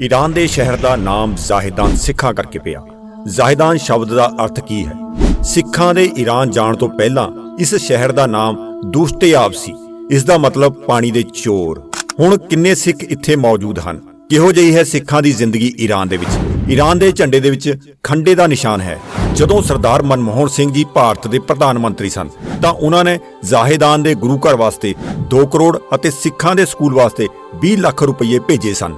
Iran ਦੇ ਸ਼ਹਿਰ ਦਾ ਨਾਮ ਜ਼ਾਹਿਦਾਨ ਸਿੱਖਾਂ ਕਰਕੇ ਪਿਆ। ਜ਼ਾਹਿਦਾਨ ਸ਼ਬਦ ਦਾ ਅਰਥ ਕੀ ਹੈ? ਸਿੱਖਾਂ ਦੇ ਈਰਾਨ ਜਾਣ ਤੋਂ ਪਹਿਲਾਂ ਇਸ ਸ਼ਹਿਰ ਦਾ ਨਾਮ ਦੁਸ਼ਤਯਾਬ ਸੀ। ਇਸ ਦਾ ਮਤਲਬ ਪਾਣੀ ਦੇ ਚੋਰ। ਹੁਣ ਕਿੰਨੇ ਸਿੱਖ ਇੱਥੇ ਮੌਜੂਦ ਹਨ? ਕਿਹੋ ਜਿਹੀ ਹੈ ਸਿੱਖਾਂ ਦੀ ਜ਼ਿੰਦਗੀ ਈਰਾਨ ਦੇ ਵਿੱਚ? ਈਰਾਨ ਦੇ ਝੰਡੇ ਦੇ ਵਿੱਚ ਖੰਡੇ ਦਾ ਨਿਸ਼ਾਨ ਹੈ। ਜਦੋਂ ਸਰਦਾਰ ਮਨਮੋਹਨ ਸਿੰਘ ਜੀ ਭਾਰਤ ਦੇ ਪ੍ਰਧਾਨ ਮੰਤਰੀ ਸਨ, ਤਾਂ ਉਹਨਾਂ ਨੇ ਜ਼ਾਹਿਦਾਨ ਦੇ ਗੁਰੂ ਘਰ ਵਾਸਤੇ 2 ਕਰੋੜ ਅਤੇ ਸਿੱਖਾਂ ਦੇ ਸਕੂਲ ਵਾਸਤੇ 20 ਲੱਖ ਰੁਪਏ ਭੇਜੇ ਸਨ।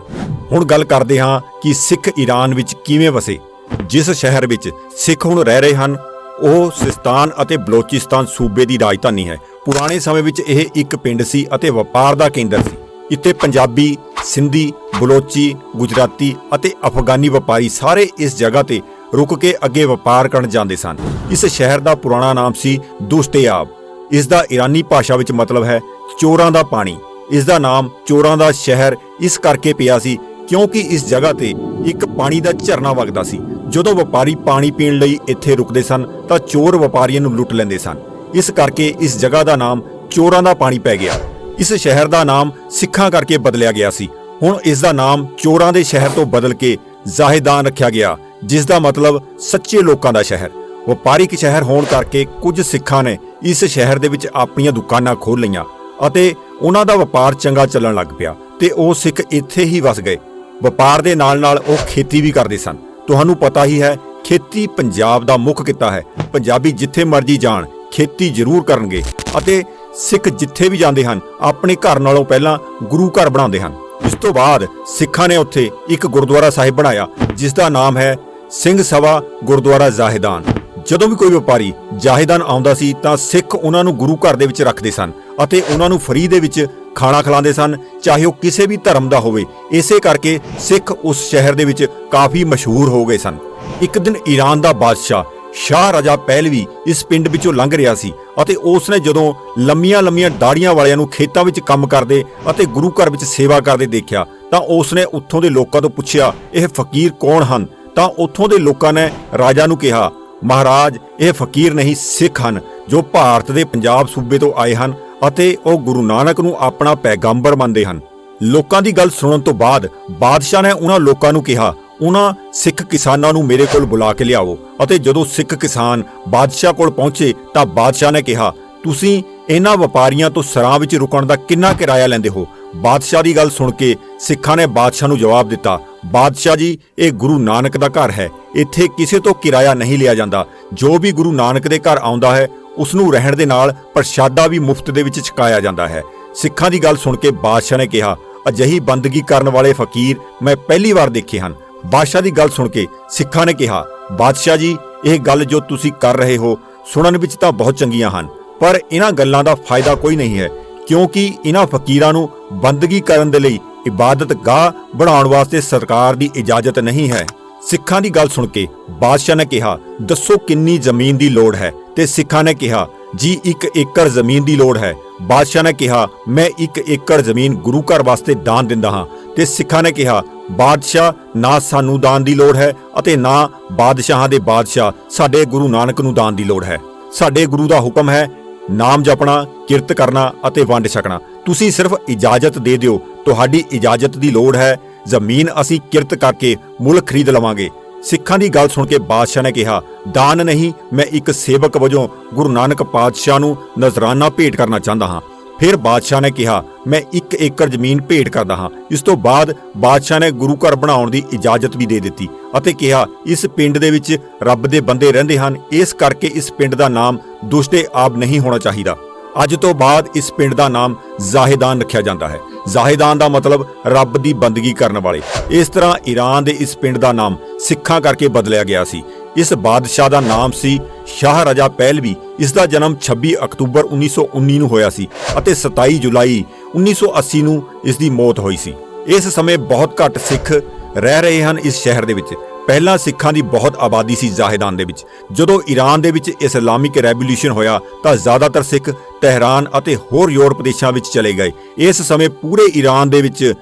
ਹੁਣ ਗੱਲ ਕਰਦੇ ਹਾਂ ਕਿ ਸਿੱਖ ਈਰਾਨ ਵਿੱਚ ਕਿਵੇਂ ਵਸੇ। ਜਿਸ ਸ਼ਹਿਰ ਵਿੱਚ ਸਿੱਖ ਹੁਣ ਰਹਿ ਰਹੇ ਹਨ, ਉਹ ਸਿਸਤਾਨ ਅਤੇ ਬਲੋਚਿਸਤਾਨ ਸੂਬੇ ਦੀ ਰਾਜਧਾਨੀ ਹੈ। ਪੁਰਾਣੇ ਸਮੇਂ ਵਿੱਚ ਇਹ ਇੱਕ ਪਿੰਡ ਸੀ ਅਤੇ ਵਪਾਰ ਦਾ ਕੇਂਦਰ ਸੀ। ਇੱਥੇ ਪੰਜਾਬੀ, ਸਿੰਧੀ, ਬਲੋਚੀ, ਗੁਜਰਾਤੀ ਅਤੇ ਅਫਗਾਨੀ ਵਪਾਰੀ ਸਾਰੇ ਇਸ ਜਗ੍ਹਾ ਤੇ ਰੁਕ ਕੇ ਅੱਗੇ ਵਪਾਰ ਕਰਨ ਜਾਂਦੇ ਸਨ। ਇਸ ਸ਼ਹਿਰ ਦਾ ਪੁਰਾਣਾ ਨਾਮ ਸੀ ਦੁਸ਼ਤਯਾਬ ਇਸ ਦਾ ਈਰਾਨੀ ਭਾਸ਼ਾ ਵਿੱਚ ਮਤਲਬ ਹੈ ਚੋਰਾਂ ਦਾ ਪਾਣੀ। ਇਸ ਦਾ ਨਾਮ ਚੋਰਾਂ ਦਾ ਸ਼ਹਿਰ ਇਸ ਕਰਕੇ ਪਿਆ ਸੀ ਕਿਉਂਕਿ ਇਸ ਜਗ੍ਹਾ ਤੇ ਇੱਕ ਪਾਣੀ ਦਾ ਝਰਨਾ ਵਗਦਾ ਸੀ। ਜਦੋਂ ਵਪਾਰੀ ਪਾਣੀ ਪੀਣ ਲਈ ਇੱਥੇ ਰੁਕਦੇ ਸਨ, ਤਾਂ ਚੋਰ ਵਪਾਰੀਆਂ ਨੂੰ ਲੁੱਟ ਲੈਂਦੇ ਸਨ। ਇਸ ਕਰਕੇ ਇਸ ਜਗ੍ਹਾ ਦਾ ਨਾਮ ਚੋਰਾਂ ਦਾ ਪਾਣੀ ਪੈ ਗਿਆ। ਇਸ ਸ਼ਹਿਰ ਦਾ ਨਾਮ ਸਿੱਖਾਂ ਕਰਕੇ ਬਦਲਿਆ ਗਿਆ ਸੀ। ਹੁਣ ਇਸ ਦਾ ਨਾਮ ਚੋਰਾਂ ਦੇ ਸ਼ਹਿਰ ਤੋਂ ਬਦਲ ਕੇ ਜ਼ਾਹਿਦਾਨ ਰੱਖਿਆ ਗਿਆ, ਜਿਸ ਦਾ ਮਤਲਬ ਸੱਚੇ ਲੋਕਾਂ ਦਾ ਸ਼ਹਿਰ। ਵਪਾਰਿਕ ਸ਼ਹਿਰ ਹੋਣ ਕਰਕੇ ਕੁਝ ਸਿੱਖਾਂ ਨੇ ਇਸ ਸ਼ਹਿਰ ਦੇ ਵਿੱਚ ਆਪਣੀਆਂ ਦੁਕਾਨਾਂ ਖੋਲ੍ਹ ਲਈਆਂ ਅਤੇ ਉਹਨਾਂ ਦਾ ਵਪਾਰ ਚੰਗਾ ਚੱਲਣ ਲੱਗ ਪਿਆ ਤੇ ਉਹ ਸਿੱਖ ਇੱਥੇ ਹੀ ਵਸ ਗਏ। ਵਪਾਰ ਦੇ ਨਾਲ-ਨਾਲ ਉਹ ਖੇਤੀ ਵੀ ਕਰਦੇ ਸਨ। ਤੁਹਾਨੂੰ ਪਤਾ ਹੀ ਹੈ, ਖੇਤੀ ਪੰਜਾਬ ਦਾ ਮੁੱਖ ਕਿੱਤਾ ਹੈ। ਪੰਜਾਬੀ ਜਿੱਥੇ ਮਰਜ਼ੀ ਜਾਣ, ਖੇਤੀ ਜ਼ਰੂਰ ਕਰਨਗੇ ਅਤੇ ਸਿੱਖ ਜਿੱਥੇ ਵੀ ਜਾਂਦੇ ਹਨ, ਆਪਣੇ ਘਰ ਨਾਲੋਂ ਪਹਿਲਾਂ ਗੁਰੂ ਘਰ ਬਣਾਉਂਦੇ ਹਨ। ਇਸ ਤੋਂ ਬਾਅਦ ਸਿੱਖਾਂ ਨੇ ਉੱਥੇ ਇੱਕ ਗੁਰਦੁਆਰਾ ਸਾਹਿਬ ਬਣਾਇਆ ਜਿਸ ਦਾ ਨਾਮ ਹੈ ਸਿੰਘ ਸਭਾ ਗੁਰਦੁਆਰਾ ਜ਼ਾਹਿਦਾਨ। ਜਦੋਂ ਵੀ ਕੋਈ ਵਪਾਰੀ ਜਾਹੇਦਾਨ ਆਉਂਦਾ ਸੀ ਤਾਂ ਸਿੱਖ ਉਹਨਾਂ ਨੂੰ ਗੁਰੂ ਘਰ ਦੇ ਵਿੱਚ ਰੱਖਦੇ ਸਨ ਅਤੇ ਉਹਨਾਂ ਨੂੰ ਫਰੀ ਦੇ ਵਿੱਚ ਖਾਣਾ ਖਿਲਾਉਂਦੇ ਸਨ, ਚਾਹੇ ਉਹ ਕਿਸੇ ਵੀ ਧਰਮ ਦਾ ਹੋਵੇ। ਇਸੇ ਕਰਕੇ ਸਿੱਖ ਉਸ ਸ਼ਹਿਰ ਦੇ ਵਿੱਚ ਕਾਫੀ ਮਸ਼ਹੂਰ ਹੋ ਗਏ ਸਨ। ਇੱਕ ਦਿਨ ਈਰਾਨ ਦਾ ਬਾਦਸ਼ਾਹ ਸ਼ਾਹ ਰਾਜਾ ਪਹਿਲਵੀ ਇਸ ਪਿੰਡ ਵਿੱਚੋਂ ਲੰਘ ਰਿਹਾ ਸੀ ਅਤੇ ਉਸ ਨੇ ਜਦੋਂ ਲੰਮੀਆਂ-ਲੰਮੀਆਂ ਦਾੜੀਆਂ ਵਾਲਿਆਂ ਨੂੰ ਖੇਤਾਂ ਵਿੱਚ ਕੰਮ ਕਰਦੇ ਅਤੇ ਗੁਰੂ ਘਰ ਵਿੱਚ ਸੇਵਾ ਕਰਦੇ ਦੇਖਿਆ, ਤਾਂ ਉਸ ਨੇ ਉੱਥੋਂ ਦੇ ਲੋਕਾਂ ਤੋਂ ਪੁੱਛਿਆ, ਇਹ ਫਕੀਰ ਕੌਣ ਹਨ? ਤਾਂ ਉੱਥੋਂ ਦੇ ਲੋਕਾਂ ਨੇ ਰਾਜਾ ਨੂੰ ਕਿਹਾ ਮਹਾਰਾਜ, ਇਹ ਫਕੀਰ ਨਹੀਂ, ਸਿੱਖ ਹਨ, ਜੋ ਭਾਰਤ ਦੇ ਪੰਜਾਬ ਸੂਬੇ ਤੋਂ ਆਏ ਹਨ ਅਤੇ ਉਹ ਗੁਰੂ ਨਾਨਕ ਨੂੰ ਆਪਣਾ ਪੈਗੰਬਰ ਮੰਨਦੇ ਹਨ। ਲੋਕਾਂ ਦੀ ਗੱਲ ਸੁਣਨ ਤੋਂ ਬਾਅਦ ਬਾਦਸ਼ਾਹ ਨੇ ਉਹਨਾਂ ਲੋਕਾਂ ਨੂੰ ਕਿਹਾ, ਉਹਨਾਂ ਸਿੱਖ ਕਿਸਾਨਾਂ ਨੂੰ ਮੇਰੇ ਕੋਲ ਬੁਲਾ ਕੇ ਲਿਆਓ। ਅਤੇ ਜਦੋਂ ਸਿੱਖ ਕਿਸਾਨ ਬਾਦਸ਼ਾਹ ਕੋਲ ਪਹੁੰਚੇ ਤਾਂ ਬਾਦਸ਼ਾਹ ਨੇ ਕਿਹਾ, ਤੁਸੀਂ ਇਹਨਾਂ ਵਪਾਰੀਆਂ ਤੋਂ ਸਰਾਂ ਵਿੱਚ ਰੁਕਣ ਦਾ ਕਿੰਨਾ ਕਿਰਾਇਆ ਲੈਂਦੇ ਹੋ? ਬਾਦਸ਼ਾਹ ਦੀ ਗੱਲ ਸੁਣ ਕੇ ਸਿੱਖਾਂ ਨੇ ਬਾਦਸ਼ਾਹ ਨੂੰ ਜਵਾਬ ਦਿੱਤਾ ਬਾਦਸ਼ਾਹ ਜੀ, ਇਹ ਗੁਰੂ ਨਾਨਕ ਦਾ ਘਰ ਹੈ। ਇੱਥੇ ਕਿਸੇ ਤੋਂ ਕਿਰਾਇਆ ਨਹੀਂ ਲਿਆ ਜਾਂਦਾ। ਜੋ ਵੀ ਗੁਰੂ ਨਾਨਕ ਦੇ ਘਰ ਆਉਂਦਾ ਹੈ ਉਸ ਨੂੰ ਰਹਿਣ ਦੇ ਨਾਲ ਪ੍ਰਸ਼ਾਦਾ ਵੀ ਮੁਫਤ ਦੇ ਵਿੱਚ ਛਕਾਇਆ ਜਾਂਦਾ ਹੈ। ਸਿੱਖਾਂ ਦੀ ਗੱਲ ਸੁਣ ਕੇ ਬਾਦਸ਼ਾਹ ਨੇ ਕਿਹਾ, ਅਜਿਹੀ ਬੰਦਗੀ ਕਰਨ ਵਾਲੇ ਫਕੀਰ ਮੈਂ ਪਹਿਲੀ ਵਾਰ ਦੇਖੇ ਹਨ। ਬਾਦਸ਼ਾਹ ਦੀ ਗੱਲ ਸੁਣ ਕੇ ਸਿੱਖਾਂ ਨੇ ਕਿਹਾ, ਬਾਦਸ਼ਾਹ ਜੀ, ਇਹ ਗੱਲ ਜੋ ਤੁਸੀਂ ਕਰ ਰਹੇ ਹੋ, ਸੁਣਨ ਵਿੱਚ ਤਾਂ ਬਹੁਤ ਚੰਗੀਆਂ ਹਨ, ਪਰ ਇਹਨਾਂ ਗੱਲਾਂ ਦਾ ਫਾਇਦਾ ਕੋਈ ਨਹੀਂ ਹੈ, ਕਿਉਂਕਿ ਇਹਨਾਂ ਫਕੀਰਾਂ ਨੂੰ ਬੰਦਗੀ ਕਰਨ ਦੇ ਲਈ ਇਬਾਦਤਗਾਹ ਬਣਾਉਣ ਵਾਸਤੇ ਸਰਕਾਰ ਦੀ ਇਜਾਜ਼ਤ ਨਹੀਂ ਹੈ। ਸਿੱਖਾਂ ਦੀ ਗੱਲ ਸੁਣ ਕੇ ਬਾਦਸ਼ਾਹ ਨੇ ਕਿਹਾ, ਦੱਸੋ ਕਿੰਨੀ ਜ਼ਮੀਨ ਦੀ ਲੋੜ ਹੈ? ਤੇ ਸਿੱਖਾਂ ਨੇ ਕਿਹਾ, ਜੀ 1 ਏਕੜ ਜ਼ਮੀਨ ਦੀ ਲੋੜ ਹੈ। ਬਾਦਸ਼ਾਹ ਨੇ ਕਿਹਾ, ਮੈਂ 1 ਏਕੜ ਜ਼ਮੀਨ ਗੁਰੂ ਘਰ ਵਾਸਤੇ ਦਾਨ ਦਿੰਦਾ ਹਾਂ। ਤੇ ਸਿੱਖਾਂ ਨੇ ਕਿਹਾ, ਬਾਦਸ਼ਾਹ, ਨਾ ਸਾਨੂੰ ਦਾਨ ਦੀ ਲੋੜ ਹੈ ਅਤੇ ਨਾ ਬਾਦਸ਼ਾਹਾਂ ਦੇ ਬਾਦਸ਼ਾਹ ਸਾਡੇ ਗੁਰੂ ਨਾਨਕ ਨੂੰ ਦਾਨ ਦੀ ਲੋੜ ਹੈ। ਸਾਡੇ ਗੁਰੂ ਦਾ ਹੁਕਮ ਹੈ ਨਾਮ ਜਪਣਾ, ਕਿਰਤ ਕਰਨਾ ਅਤੇ ਵੰਡ ਛਕਣਾ ਤੁਸੀਂ ਸਿਰਫ ਇਜਾਜ਼ਤ ਦੇ ਦਿਓ। ਤੁਹਾਡੀ ਇਜਾਜ਼ਤ ਦੀ ਲੋੜ ਹੈ। ਜ਼ਮੀਨ ਅਸੀਂ ਕਿਰਤ ਕਰਕੇ ਮੁੱਲ ਖਰੀਦ ਲਵਾਂਗੇ। ਸਿੱਖਾਂ ਦੀ ਗੱਲ ਸੁਣ ਕੇ ਬਾਦਸ਼ਾਹ ਨੇ ਕਿਹਾ, ਦਾਨ ਨਹੀਂ, ਮੈਂ ਇੱਕ ਸੇਵਕ ਵਜੋਂ ਗੁਰੂ ਨਾਨਕ ਪਾਤਸ਼ਾਹ ਨੂੰ ਨਜ਼ਰਾਨਾ ਭੇਟ ਕਰਨਾ ਚਾਹੁੰਦਾ ਹਾਂ। ਫਿਰ ਬਾਦਸ਼ਾਹ ਨੇ ਕਿਹਾ, ਮੈਂ 1 ਏਕੜ ਜ਼ਮੀਨ ਭੇਟ ਕਰਦਾ ਹਾਂ। ਇਸ ਤੋਂ ਬਾਅਦ ਬਾਦਸ਼ਾਹ ਨੇ ਗੁਰੂ ਘਰ ਬਣਾਉਣ ਦੀ ਇਜਾਜ਼ਤ ਵੀ ਦੇ ਦਿੱਤੀ ਅਤੇ ਕਿਹਾ, ਇਸ ਪਿੰਡ ਦੇ ਵਿੱਚ ਰੱਬ ਦੇ ਬੰਦੇ ਰਹਿੰਦੇ ਹਨ, ਇਸ ਕਰਕੇ ਇਸ ਪਿੰਡ ਦਾ ਨਾਮ ਦੁਸ਼ਟੇ ਆਬ ਨਹੀਂ ਹੋਣਾ ਚਾਹੀਦਾ। ਅੱਜ ਤੋਂ ਬਾਅਦ ਇਸ ਪਿੰਡ ਦਾ ਨਾਮ ਜ਼ਾਹਿਦਾਨ ਰੱਖਿਆ ਜਾਂਦਾ ਹੈ। ਜ਼ਾਹਿਦਾਨ ਦਾ ਮਤਲਬ ਰੱਬ ਦੀ ਬੰਦਗੀ ਕਰਨ ਵਾਲੇ। ਇਸ ਤਰ੍ਹਾਂ ਈਰਾਨ ਦੇ ਇਸ ਪਿੰਡ ਦਾ ਨਾਮ ਸਿੱਖਾਂ ਕਰਕੇ ਬਦਲਿਆ ਗਿਆ ਸੀ। ਇਸ ਬਾਦਸ਼ਾਹ ਦਾ ਨਾਮ ਸੀ ਸ਼ਾਹ ਰਜਾ ਪਹਿਲਵੀ। ਇਸ ਦਾ ਜਨਮ 26 ਅਕਤੂਬਰ 1919 ਨੂੰ ਹੋਇਆ ਸੀ ਅਤੇ 27 ਜੁਲਾਈ 1980 ਨੂੰ ਇਸ ਦੀ ਮੌਤ ਹੋਈ ਸੀ। ਇਸ ਸਮੇਂ ਬਹੁਤ ਘੱਟ ਸਿੱਖ ਰਹਿ ਰਹੇ ਹਨ ਇਸ ਸ਼ਹਿਰ ਦੇ ਵਿੱਚ। ਪਹਿਲਾਂ ਸਿੱਖਾਂ ਦੀ ਬਹੁਤ ਆਬਾਦੀ ਸੀ ਜ਼ਾਹਿਦਾਨ ਦੇ ਵਿੱਚ। ਜਦੋਂ ਈਰਾਨ ਦੇ ਵਿੱਚ ਇਸਲਾਮਿਕ ਰੈਵੋਲੂਸ਼ਨ ਹੋਇਆ ਤਾਂ ਜ਼ਿਆਦਾਤਰ ਸਿੱਖ ਤਹਿਰਾਨ ਅਤੇ ਹੋਰ ਯੂਰਪ ਦੇਸ਼ਾਂ ਵਿੱਚ ਚਲੇ ਗਏ। ਇਸ ਸਮੇਂ ਪੂਰੇ ਈਰਾਨ ਦੇ ਵਿੱਚ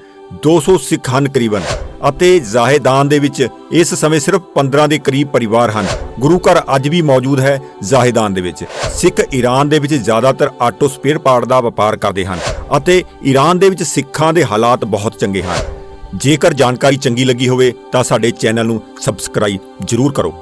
200 ਸਿੱਖ ਹਨ ਕਰੀਬਨ। ਅਤੇ ਜ਼ਾਹਿਦਾਨ ਦੇ ਵਿੱਚ ਇਸ ਸਮੇਂ ਸਿਰਫ 15 ਦੇ ਕਰੀਬ ਪਰਿਵਾਰ ਹਨ। ਗੁਰੂ ਘਰ ਅੱਜ ਵੀ ਮੌਜੂਦ ਹੈ ਜ਼ਾਹਿਦਾਨ ਦੇ ਵਿੱਚ। ਸਿੱਖ ਈਰਾਨ ਦੇ ਵਿੱਚ ਜ਼ਿਆਦਾਤਰ ਆਟੋ ਸਪੇਅਰ ਪਾਰਟ ਦਾ ਵਪਾਰ ਕਰਦੇ ਹਨ ਅਤੇ ਈਰਾਨ ਦੇ ਵਿੱਚ ਸਿੱਖਾਂ ਦੇ ਹਾਲਾਤ ਬਹੁਤ ਚੰਗੇ ਹਨ। ਜੇਕਰ ਜਾਣਕਾਰੀ ਚੰਗੀ ਲੱਗੀ ਹੋਵੇ ਤਾਂ ਸਾਡੇ ਚੈਨਲ ਨੂੰ ਸਬਸਕ੍ਰਾਈਬ ਜ਼ਰੂਰ ਕਰੋ।